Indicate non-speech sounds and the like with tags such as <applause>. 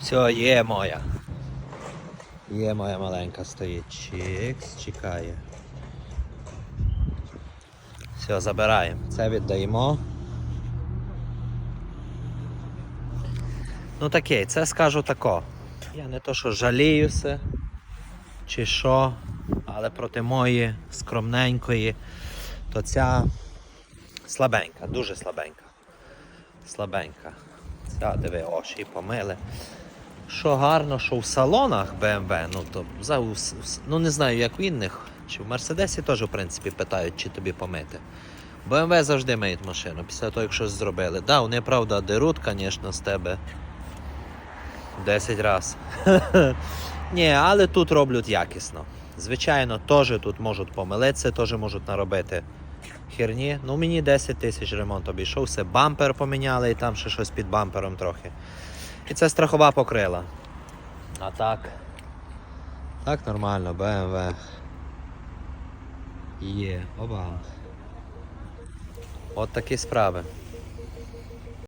Все, є моя. Є моя маленька стоїть. Чікс, чекає. Все, забираємо. Це віддаємо. Ну таке, це скажу тако. Я не то, що жаліюся, чи що, але проти моєї скромненької, то ця слабенька, дуже слабенька. Слабенька. Ця, диви, очі помили. Що гарно, що в салонах BMW, ну то за ну не знаю, як в інших, чи в Мерседесі теж, в принципі, питають, чи тобі помити. BMW завжди миють машину після того, як щось зробили. Да, вони, правда, деруть, звісно, з тебе 10 разів. <laughs> Ні, але тут роблять якісно. Звичайно, теж тут можуть помилитися, теж можуть наробити херні. Ну, мені 10 тисяч ремонт обійшовся. Бампер поміняли і там ще щось під бампером трохи. І це страхова покрила. А так. Так нормально, BMW. Є, оба. От такі справи.